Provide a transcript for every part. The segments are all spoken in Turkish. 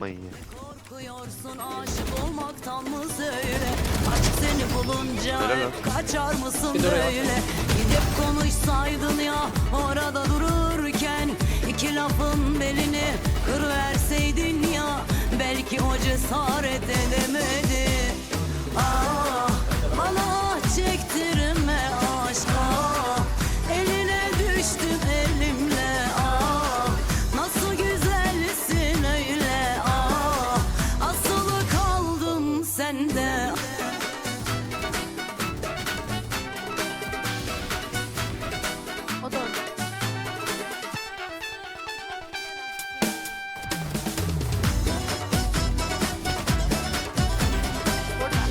Yapmayın ya. Korkuyorsun aşık olmaktan mı söyle? Aşk seni bulunca hep kaçar mısın böyle? Gidip konuşsaydın ya orada dururken iki lafın belini kırıverseydin ya Belki o cesaret edemedi sende O da orada.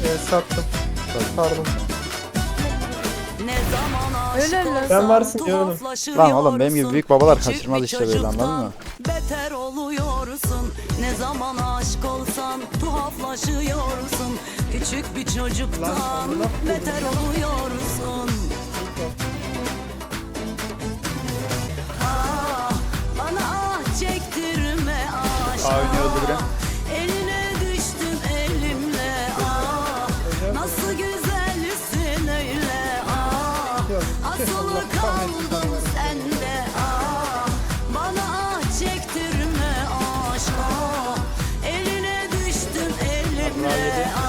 Evet sattım. Pardon. Ne zaman aşık Öyle lan. olsam Sen varsın ya oğlum. Lan oğlum benim gibi büyük babalar kaçırmaz işte böyle, anladın mı? Beter oluyorsun Ne zaman aşık olsan tuhaflaşıyorsun Küçük bir çocuktan beter oluyorsun Bunlar.